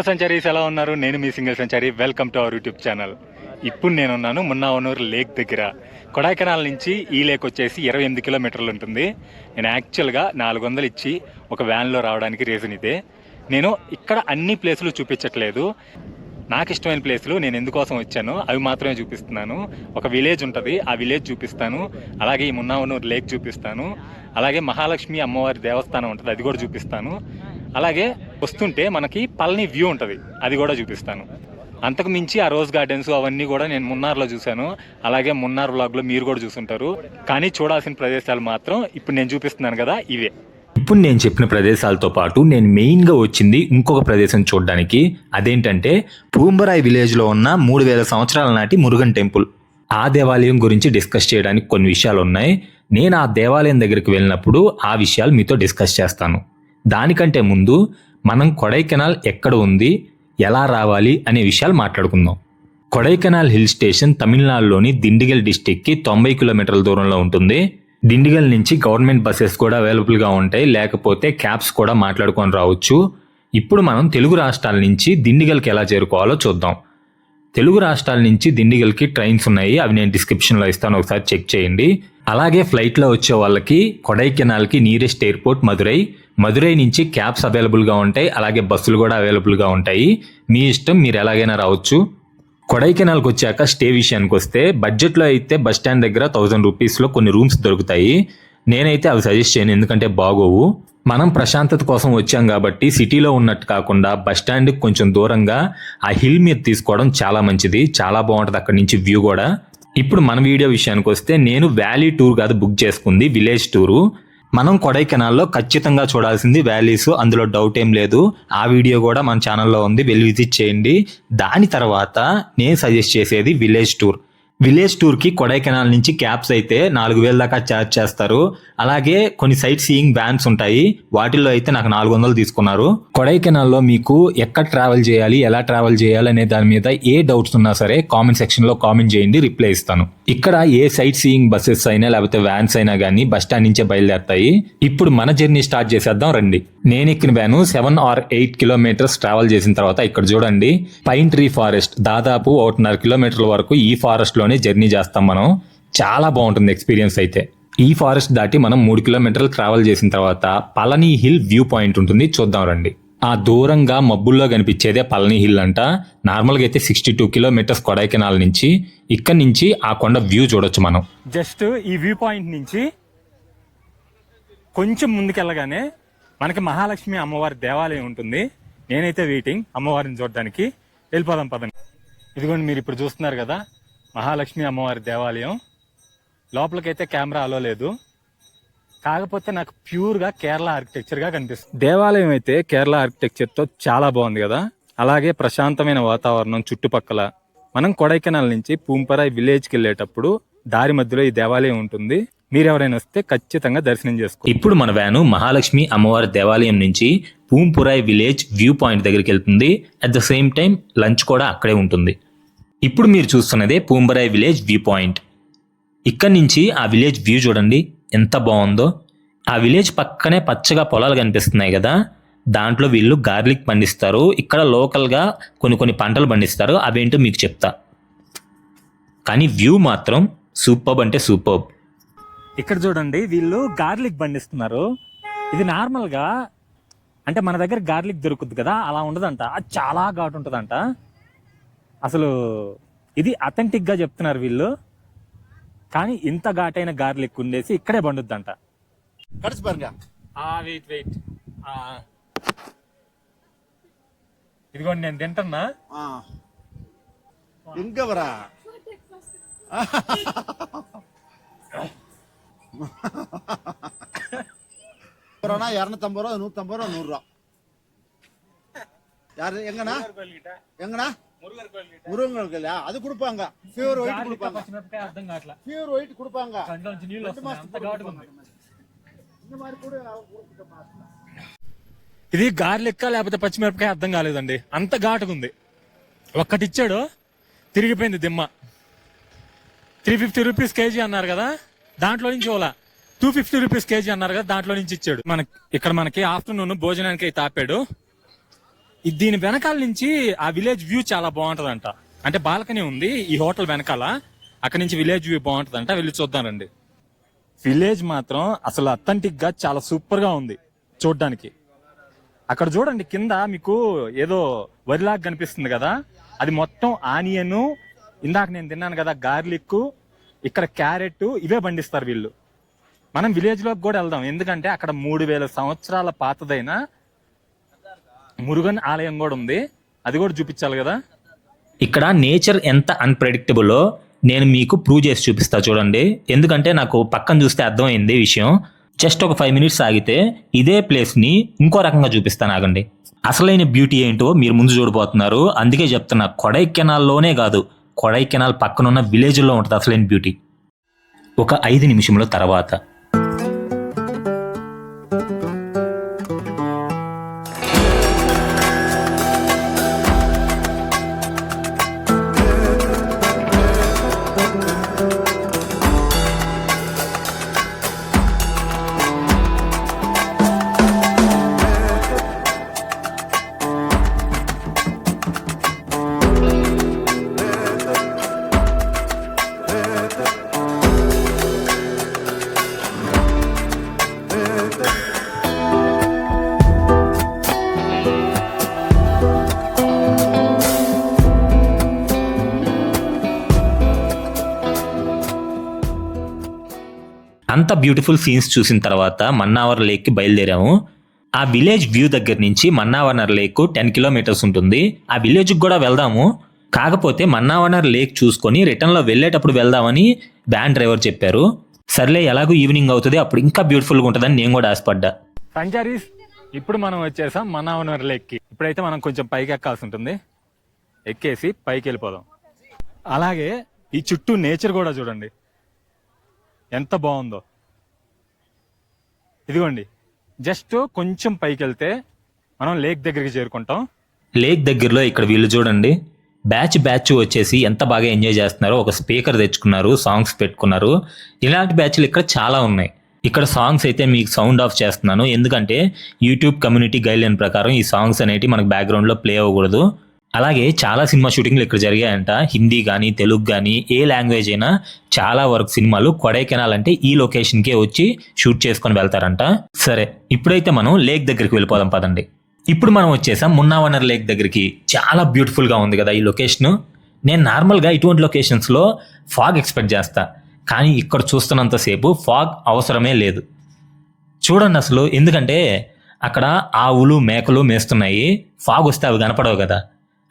Hello సంచారీస్ ఎలా ఉన్నారు? నేను మీ single Sanchari. Welcome to our YouTube channel. ఇప్పుడు నేనున్నాను మున్నావనూరు లేక్ దగ్గర. కొడైకెనాల్ నుంచి ఈ లేక్ వచ్చేసి ఇరవై ఎనిమిది కిలోమీటర్లు ఉంటుంది. నేను యాక్చువల్గా నాలుగు వందలు ఇచ్చి ఒక వ్యాన్లో రావడానికి రీజన్ ఇదే. నేను ఇక్కడ అన్ని ప్లేసులు చూపించట్లేదు. నాకు ఇష్టమైన ప్లేసులు నేను ఎందుకోసం వచ్చానో అవి మాత్రమే చూపిస్తున్నాను. ఒక విలేజ్ ఉంటుంది. ఆ విలేజ్ చూపిస్తాను. అలాగే ఈ మున్నావనూరు లేక్ చూపిస్తాను. అలాగే మహాలక్ష్మి అమ్మవారి దేవస్థానం ఉంటుంది. అది కూడా చూపిస్తాను. అలాగే వస్తుంటే మనకి పళని వ్యూ ఉంటుంది. అది కూడా చూపిస్తాను. అంతకు మించి ఆ రోజ్ గార్డెన్స్ అవన్నీ కూడా నేను మున్నార్లో చూశాను. అలాగే మున్నార్ వ్లాగ్లో మీరు కూడా చూసుంటారు. కానీ చూడాల్సిన ప్రదేశాలు మాత్రం ఇప్పుడు నేను చూపిస్తున్నాను కదా ఇవే. ఇప్పుడు నేను చెప్పిన ప్రదేశాలతో పాటు నేను మెయిన్గా వచ్చింది ఇంకొక ప్రదేశం చూడడానికి. అదేంటంటే పూంబరాయ్ విలేజ్లో ఉన్న మూడు వేల సంవత్సరాల నాటి మురుగన్ టెంపుల్. ఆ దేవాలయం గురించి డిస్కస్ చేయడానికి కొన్ని విషయాలు ఉన్నాయి. నేను ఆ దేవాలయం దగ్గరికి వెళ్ళినప్పుడు ఆ విషయాలు మీతో డిస్కస్ చేస్తాను. దానికంటే ముందు మనం కొడైకెనాల్ ఎక్కడ ఉంది ఎలా రావాలి అనే విషయాలు మాట్లాడుకుందాం. కొడైకెనాల్ హిల్ స్టేషన్ తమిళనాడులోని దిండిగల్ డిస్టిక్కి తొంభై కిలోమీటర్ల దూరంలో ఉంటుంది. దిండిగల్ నుంచి గవర్నమెంట్ బస్సెస్ కూడా అవైలబుల్గా ఉంటాయి లేకపోతే క్యాబ్స్ కూడా మాట్లాడుకొని రావచ్చు. ఇప్పుడు మనం తెలుగు రాష్ట్రాల నుంచి దిండిగల్కి ఎలా చేరుకోవాలో చూద్దాం. తెలుగు రాష్ట్రాల నుంచి దిండిగల్కి ట్రైన్స్ ఉన్నాయి అవి నేను డిస్క్రిప్షన్లో ఇస్తాను ఒకసారి చెక్ చేయండి. అలాగే ఫ్లైట్లో వచ్చే వాళ్ళకి కొడైకెనాల్కి నియరెస్ట్ ఎయిర్పోర్ట్ మదురై మదురై నుంచి క్యాబ్స్ అవైలబుల్గా ఉంటాయి అలాగే బస్సులు కూడా అవైలబుల్గా ఉంటాయి. మీ ఇష్టం మీరు ఎలాగైనా రావచ్చు. కొడైకెనాల్కి వచ్చాక స్టే విషయానికి వస్తే బడ్జెట్లో అయితే బస్ స్టాండ్ దగ్గర థౌజండ్ రూపీస్లో కొన్ని రూమ్స్ దొరుకుతాయి. నేనైతే అవి సజెస్ట్ చేయను ఎందుకంటే బాగోవు. మనం ప్రశాంతత కోసం వచ్చాం కాబట్టి సిటీలో ఉన్నట్టు కాకుండా బస్ స్టాండ్కి కొంచెం దూరంగా ఆ హిల్ మీద తీసుకోవడం చాలా మంచిది చాలా బాగుంటుంది అక్కడి నుంచి వ్యూ కూడా. ఇప్పుడు మన వీడియో విషయానికి వస్తే నేను వ్యాలీ టూర్ కాదు బుక్ చేసుకుంది విలేజ్ టూరు. మనం కొడైకెనాల్లో ఖచ్చితంగా చూడాల్సింది వ్యాలీస్ అందులో డౌట్ ఏం లేదు. ఆ వీడియో కూడా మన ఛానల్లో ఉంది వెళ్ళి విజిట్ చేయండి. దాని తర్వాత నేను సజెస్ట్ చేసేది విలేజ్ టూర్. విలేజ్ టూర్కి కొడైకెనాల్ నుంచి క్యాబ్స్ అయితే నాలుగు వేల దాకా ఛార్జ్ చేస్తారు. అలాగే కొన్ని సైట్ సీయింగ్ వ్యాన్స్ ఉంటాయి వాటిల్లో అయితే నాకు నాలుగు వందలు తీసుకున్నారు. కొడైకెనాల్లో మీకు ఎక్కడ ట్రావెల్ చేయాలి ఎలా ట్రావెల్ చేయాలి అనే దాని మీద ఏ డౌట్స్ ఉన్నా సరే కామెంట్ సెక్షన్లో కామెంట్ చేయండి రిప్లై ఇస్తాను. ఇక్కడ ఏ సైట్ సీయింగ్ బస్సెస్ అయినా లేకపోతే వ్యాన్స్ అయినా కానీ బస్ స్టాండ్ నుంచే బయలుదేరుతాయి. ఇప్పుడు మన జర్నీ స్టార్ట్ చేసేద్దాం రండి. నేను ఎక్కిన van seven or eight kilometres travel చేసిన తర్వాత ఇక్కడ చూడండి. పైన్ ట్రీ ఫారెస్ట్ దాదాపు ఒకటిన్నర కిలోమీటర్ల వరకు ఈ ఫారెస్ట్లోనే జర్నీ చేస్తాం మనం. చాలా బాగుంటుంది ఎక్స్పీరియన్స్ అయితే. ఈ ఫారెస్ట్ దాటి మనం మూడు కిలోమీటర్లు ట్రావెల్ చేసిన తర్వాత పళని హిల్ వ్యూ పాయింట్ ఉంటుంది. చూద్దాం రండి. ఆ దూరంగా మబ్బుల్లో కనిపించేదే పళని హిల్ అంట. నార్మల్గా అయితే సిక్స్టీ టూ కిలోమీటర్స్ కొడైకెనాల్ నుంచి. ఇక్కడ నుంచి ఆ కొండ వ్యూ చూడొచ్చు మనం. జస్ట్ ఈ వ్యూ పాయింట్ నుంచి కొంచెం ముందుకెళ్ళగానే మనకి మహాలక్ష్మి అమ్మవారి దేవాలయం ఉంటుంది. నేనైతే వెయిటింగ్ అమ్మవారిని చూడడానికి. వెళ్ళిపోదాం పదండి. ఇదిగోండి మీరు ఇప్పుడు చూస్తున్నారు కదా మహాలక్ష్మి అమ్మవారి దేవాలయం. లోపలికైతే కెమెరా అలో లేదు. కాకపోతే నాకు ప్యూర్గా కేరళ ఆర్కిటెక్చర్గా కనిపిస్తుంది. దేవాలయం అయితే కేరళ ఆర్కిటెక్చర్తో చాలా బాగుంది కదా? అలాగే ప్రశాంతమైన వాతావరణం చుట్టుపక్కల. మనం కొడైకెనాల్ నుంచి పూంపరాయ్ విలేజ్కి వెళ్ళేటప్పుడు దారి మధ్యలో ఈ దేవాలయం ఉంటుంది. మీరు ఎవరైనా వస్తే ఖచ్చితంగా దర్శనం చేసుకో. ఇప్పుడు మన వ్యాను మహాలక్ష్మి అమ్మవారి దేవాలయం నుంచి పూంపురాయ్ విలేజ్ వ్యూ పాయింట్ దగ్గరికి వెళ్తుంది. At the same time lunch కూడా అక్కడే ఉంటుంది. ఇప్పుడు మీరు చూస్తున్నదే పూంబరాయ్ విలేజ్ వ్యూ పాయింట్. ఇక్కడ నుంచి ఆ విలేజ్ వ్యూ చూడండి. ఎంత బాగుందో. ఆ విలేజ్ పక్కనే పచ్చగా పొలాలు కనిపిస్తున్నాయి కదా. దాంట్లో వీళ్ళు గార్లిక్ పండిస్తారు. ఇక్కడ లోకల్గా కొన్ని కొన్ని పంటలు పండిస్తారు. అవేంటో మీకు చెప్తా. కానీ వ్యూ మాత్రం సూపర్బ్ అంటే సూపర్బ్. ఇక్కడ చూడండి వీళ్ళు గార్లిక్ పండిస్తున్నారు. ఇది నార్మల్గా అంటే మన దగ్గర గార్లిక్ దొరుకుతుంది కదా అలా ఉండదంట. అది చాలా ఘాటు ఉంటుందంట. అసలు ఇది అథెంటిక్గా చెప్తున్నారు వీళ్ళు. కానీ ఇంత ఘాటైన గార్లిక్ ఉండేసి ఇక్కడే పండుద్దంట கடிச்சு பாருங்க వెయిట్ వెయిట్ ఇదిగోండి నేను తింటున్నా ஆ. எங்க வரா ரூபா இரநூத்தம்பது ரூபா நூத்தம்பது ரூபா நூறு ரூபா யாரு எங்கண்ணா எங்கண்ணா முருகன் இல்லையா அது கொடுப்பாங்க பியூர் ஒயிட் கொடுப்பாங்க అర్థం కావట్లా பியூர் ஒயிட் கொடுப்பாங்க కంట్లోంచి నీళ్ళు వస్తున్నాయి అంత ఘాటుగా ఉంది இந்த மாதிரி கூட கொடுத்துட்டோம். ఇది గార్లిక్క లేకపోతే పచ్చిమిరపకాయ అర్థం కాలేదండి అంత ఘాటుగా ఉంది ఒక్కటి ఇచ్చాడు తిరిగిపోయింది దిమ్మ త్రీ ఫిఫ్టీ రూపీస్ కేజీ అన్నారు కదా దాంట్లో నుంచి ఓలా టూ ఫిఫ్టీ రూపీస్ కేజీ అన్నారు కదా దాంట్లో నుంచి ఇచ్చాడు మనకి ఇక్కడ మనకి ఆఫ్టర్నూన్ భోజనానికి అయితే ఆపాడు ఇది దీని వెనకాల నుంచి ఆ విలేజ్ వ్యూ చాలా బాగుంటదంట. అంటే బాల్కనీ ఉంది ఈ హోటల్ వెనకాల. అక్కడ నుంచి విలేజ్ వ్యూ బాగుంటదంట వెళ్ళి చూద్దానండి విలేజ్ మాత్రం అసలు అథెంటిక్గా చాలా సూపర్గా ఉంది చూడ్డానికి. అక్కడ చూడండి కింద మీకు ఏదో వరిలాగా కనిపిస్తుంది కదా. అది మొత్తం ఆనియన్ ఇందాక నేను తిన్నాను కదా గార్లిక్ ఇక్కడ క్యారెట్ ఇవే పండిస్తారు వీళ్ళు. మనం విలేజ్లోకి కూడా వెళ్దాం ఎందుకంటే అక్కడ మూడు వేల సంవత్సరాల పాతదైన మురుగన్ ఆలయం కూడా ఉంది. అది కూడా చూపించాలి కదా? ఇక్కడ నేచర్ ఎంత అన్ప్రెడిక్టబుల్లో నేను మీకు ప్రూవ్ చేసి చూపిస్తా చూడండి. ఎందుకంటే నాకు పక్కన చూస్తే అర్థమైంది విషయం. జస్ట్ ఒక ఫైవ్ మినిట్స్ ఆగితే ఇదే ప్లేస్ని ఇంకో రకంగా చూపిస్తాను ఆగండి. అసలైన బ్యూటీ ఏంటో మీరు ముందు చూడబోతున్నారు. అందుకే చెప్తున్నా కొడైకెనాల్లోనే కాదు కొడైకెనాల్ పక్కనున్న విలేజ్లో ఉంటుంది అసలైన బ్యూటీ ఒక ఐదు నిమిషంలో తర్వాత అంత బ్యూటిఫుల్ సీన్స్ చూసిన తర్వాత మన్నావర్ లేక్కి బయలుదేరాము. ఆ విలేజ్ వ్యూ దగ్గర నుంచి మన్నావనర్ లేక్ టెన్ కిలోమీటర్స్ ఉంటుంది. ఆ విలేజ్కి కూడా వెళ్దాము. కాకపోతే మన్నావనర్ లేక్ చూసుకొని రిటర్న్లో వెళ్ళేటప్పుడు వెళ్దామని వ్యాన్ డ్రైవర్ చెప్పారు. సర్లే ఎలాగో ఈవినింగ్ అవుతుంది అప్పుడు ఇంకా బ్యూటిఫుల్గా ఉంటుందని నేను కూడా ఆశపడ్డా. సంచారీస్ ఇప్పుడు మనం వచ్చేసాం మన్నావనర్ లేక్కి. ఇప్పుడైతే మనం కొంచెం పైకి ఎక్కాల్సి ఉంటుంది. ఎక్కేసి పైకి వెళ్ళిపోదాం. అలాగే ఈ చుట్టూ నేచర్ కూడా చూడండి. ఎంత బాగుందో. ఇదిగోండి. జస్ట్ కొంచెం పైకి వెళ్తే మనం లేక్ దగ్గరికి చేరుకుంటాం. లేక్ దగ్గరలో ఇక్కడ వీళ్ళు చూడండి. బ్యాచ్ బ్యాచ్ వచ్చేసి ఎంత బాగా ఎంజాయ్ చేస్తున్నారో ఒక స్పీకర్ తెచ్చుకున్నారు సాంగ్స్ పెట్టుకున్నారు. ఇలాంటి బ్యాచ్లు ఇక్కడ చాలా ఉన్నాయి. ఇక్కడ సాంగ్స్ అయితే మీకు సౌండ్ ఆఫ్ చేస్తున్నాను. ఎందుకంటే యూట్యూబ్ కమ్యూనిటీ గైడ్లైన్ ప్రకారం ఈ సాంగ్స్ అనేవి మనకు బ్యాక్గ్రౌండ్లో ప్లే అవ్వకూడదు. అలాగే చాలా సినిమా షూటింగ్లు ఇక్కడ జరిగాయంట. హిందీ కానీ తెలుగు కానీ ఏ లాంగ్వేజ్ అయినా చాలా వరకు సినిమాలు కొడైకెనాల్ అంటే ఈ లొకేషన్కే వచ్చి షూట్ చేసుకొని వెళ్తారంట. సరే ఇప్పుడైతే మనం లేక్ దగ్గరికి వెళ్ళిపోదాం పదండి. ఇప్పుడు మనం వచ్చేసాం మున్నావనర్ లేక్ దగ్గరికి. చాలా బ్యూటిఫుల్గా ఉంది కదా ఈ లొకేషన్. నేను నార్మల్గా ఇటువంటి లొకేషన్స్లో ఫాగ్ ఎక్స్పెక్ట్ చేస్తా. కానీ ఇక్కడ చూస్తున్నంతసేపు ఫాగ్ అవసరమే లేదు. చూడండి అసలు ఎందుకంటే అక్కడ ఆవులు మేకలు మేస్తున్నాయి. ఫాగ్ వస్తే అవి కనపడవు కదా.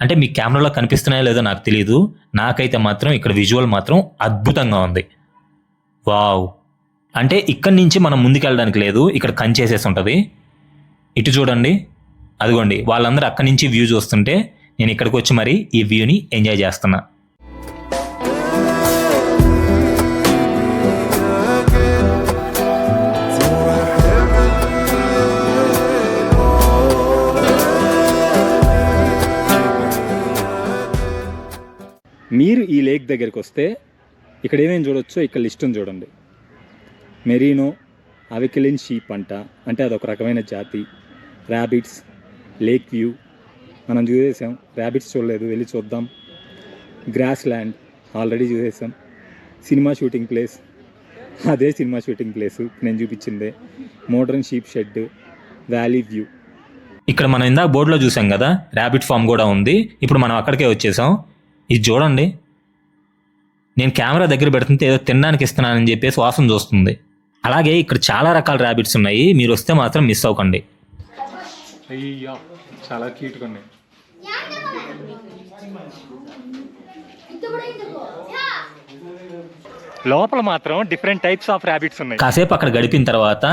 అంటే మీ కెమెరాలో కనిపిస్తున్నాయో లేదో నాకు తెలియదు నాకైతే మాత్రం ఇక్కడ విజువల్ మాత్రం అద్భుతంగా ఉంది. వావ్. అంటే ఇక్కడి నుంచి మనం ముందుకెళ్ళడానికి లేదు ఇక్కడ కంచేసేసి ఉంటుంది. ఇటు చూడండి. అదిగోండి వాళ్ళందరూ అక్కడి నుంచి వ్యూ చూస్తుంటే నేను ఇక్కడికి వచ్చి మరి ఈ వ్యూని ఎంజాయ్ చేస్తున్నా. మీరు ఈ లేక్ దగ్గరికి వస్తే ఇక్కడ ఏమేమి చూడొచ్చో ఇక్కడ లిస్టును చూడండి. మెరీనో అవికలిన్ షీప్ అంట. అంటే అదొక రకమైన జాతి. Rabbits lake view. మనం చూసేసాం. ర్యాబిట్స్ చూడలేదు. వెళ్ళి చూద్దాం. Grass land. Already చూసేసాం. Cinema shooting place. అదే సినిమా షూటింగ్ ప్లేస్. నేను చూపించిందే. Modern sheep shed. Valley view. ఇక్కడ మనం ఇందాక బోర్డులో చూసాం కదా? ర్యాబిట్ ఫామ్ కూడా ఉంది. ఇప్పుడు మనం అక్కడికే వచ్చేసాం. ఇది చూడండి. నేను కెమెరా దగ్గర పెడుతుంటే ఏదో తినడానికి ఇస్తున్నానని చెప్పేసి వాసన చూస్తుంది. అలాగే ఇక్కడ చాలా రకాల ర్యాబిట్స్ ఉన్నాయి. మీరు వస్తే మాత్రం మిస్ అవ్వకండి. చాలా క్యూట్గా ఉన్నాయి. లోపల మాత్రం డిఫరెంట్ టైప్స్ ఆఫ్ ర్యాబిట్స్ ఉన్నాయి. కాసేపు అక్కడ గడిపిన తర్వాత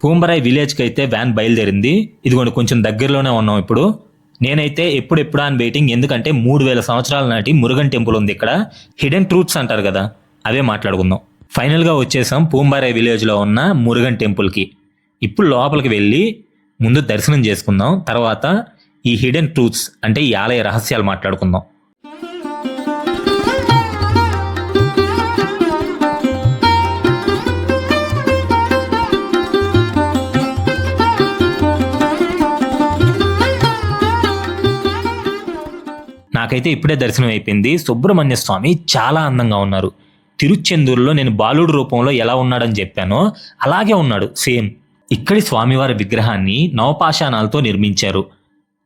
పూంబరాయ్ విలేజ్కి అయితే వ్యాన్ బయలుదేరింది. ఇదిగోండి కొంచెం దగ్గరలోనే ఉన్నాం ఇప్పుడు. నేనైతే ఎప్పుడెప్పుడా అని వెయిటింగ్ ఎందుకంటే మూడు వేల సంవత్సరాల నాటి మురుగన్ టెంపుల్ ఉంది ఇక్కడ. హిడెన్ ట్రూత్స్ అంటారు కదా అవే మాట్లాడుకుందాం. ఫైనల్గా వచ్చేసాం పూంబారాయ్ విలేజ్లో ఉన్న మురుగన్ టెంపుల్కి ఇప్పుడు లోపలికి వెళ్ళి ముందు దర్శనం చేసుకుందాం తర్వాత ఈ హిడెన్ ట్రూత్స్ అంటే ఈ ఆలయ రహస్యాలు మాట్లాడుకుందాం. నాకైతే ఇప్పుడే దర్శనం అయిపోయింది. సుబ్రహ్మణ్య స్వామి చాలా అందంగా ఉన్నారు. తిరుచెందూరులో నేను బాలుడు రూపంలో ఎలా ఉన్నాడని చెప్పానో అలాగే ఉన్నాడు సేమ్. ఇక్కడి స్వామివారి విగ్రహాన్ని నవపాషాణాలతో నిర్మించారు.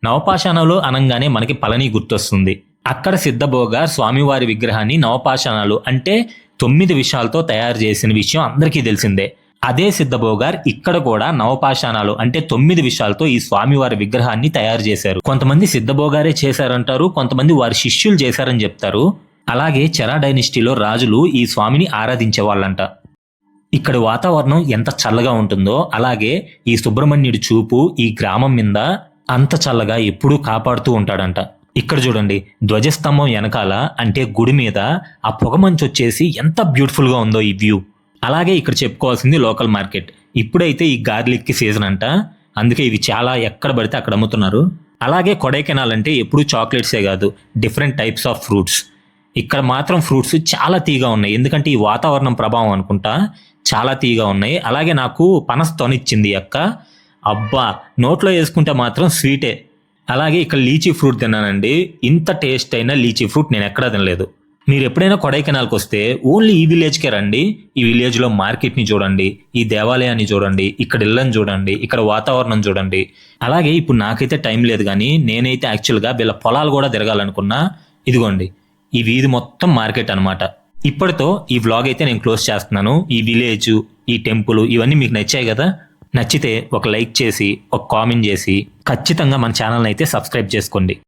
నవపాషాణాలు అనగానే మనకి పళని గుర్తొస్తుంది. అక్కడ సిద్ధభోగ స్వామివారి విగ్రహాన్ని నవపాషాణాలు అంటే తొమ్మిది విషయాలతో తయారు చేసిన విషయం అందరికీ తెలిసిందే. అదే సిద్ధభోగార్ ఇక్కడ కూడా నవపాషాణాలు అంటే తొమ్మిది విషయాలతో ఈ స్వామివారి విగ్రహాన్ని తయారు చేశారు. కొంతమంది సిద్ధభోగారే చేశారంటారు కొంతమంది వారి శిష్యులు చేశారని చెప్తారు. అలాగే చెరా డైనిస్టీలో రాజులు ఈ స్వామిని ఆరాధించే వాళ్ళంట. ఇక్కడ వాతావరణం ఎంత చల్లగా ఉంటుందో అలాగే ఈ సుబ్రహ్మణ్యుడి చూపు ఈ గ్రామం మీద అంత చల్లగా ఎప్పుడూ కాపాడుతూ ఉంటాడంట. ఇక్కడ చూడండి ధ్వజస్తంభం వెనకాల అంటే గుడి మీద ఆ పొగమంచు వచ్చేసి ఎంత బ్యూటిఫుల్గా ఉందో ఈ వ్యూ అలాగే ఇక్కడ చెప్పుకోవాల్సింది లోకల్ మార్కెట్. ఇప్పుడైతే ఈ గార్లిక్కి సీజన్ అంట. అందుకే ఇవి చాలా ఎక్కడ పడితే అక్కడ అమ్ముతున్నారు. అలాగే కొడైకెనాల్ అంటే ఎప్పుడు చాక్లెట్సే కాదు. Different types of fruits. ఇక్కడ మాత్రం ఫ్రూట్స్ చాలా తీగా ఉన్నాయి. ఎందుకంటే ఈ వాతావరణం ప్రభావం అనుకుంటా చాలా తీగా ఉన్నాయి. అలాగే నాకు పనస్ తొనిచ్చింది అక్క. అబ్బా నోట్లో వేసుకుంటే మాత్రం స్వీటే. అలాగే ఇక్కడ లీచీ ఫ్రూట్ తిన్నానండి. ఇంత టేస్ట్ అయిన లీచీ ఫ్రూట్ నేను ఎక్కడా తినలేదు. మీరు ఎప్పుడైనా కొడైకెనాల్కి వస్తే ఓన్లీ ఈ విలేజ్కే రండి ఈ విలేజ్లో మార్కెట్ని చూడండి ఈ దేవాలయాన్ని చూడండి ఇక్కడ ఇళ్ళని చూడండి ఇక్కడ వాతావరణం చూడండి. అలాగే ఇప్పుడు నాకైతే టైం లేదు కానీ నేనైతే యాక్చువల్గా వీళ్ళ పొలాలు కూడా తిరగాలనుకున్నా. ఇదిగోండి ఈ వీధి మొత్తం మార్కెట్ అన్నమాట. ఇప్పటితో ఈ వ్లాగ్ అయితే నేను క్లోజ్ చేస్తున్నాను. ఈ విలేజ్ ఈ టెంపుల్ ఇవన్నీ మీకు నచ్చాయి కదా? నచ్చితే ఒక లైక్ చేసి ఒక కామెంట్ చేసి ఖచ్చితంగా మన ఛానల్ అయితే సబ్స్క్రైబ్ చేసుకోండి.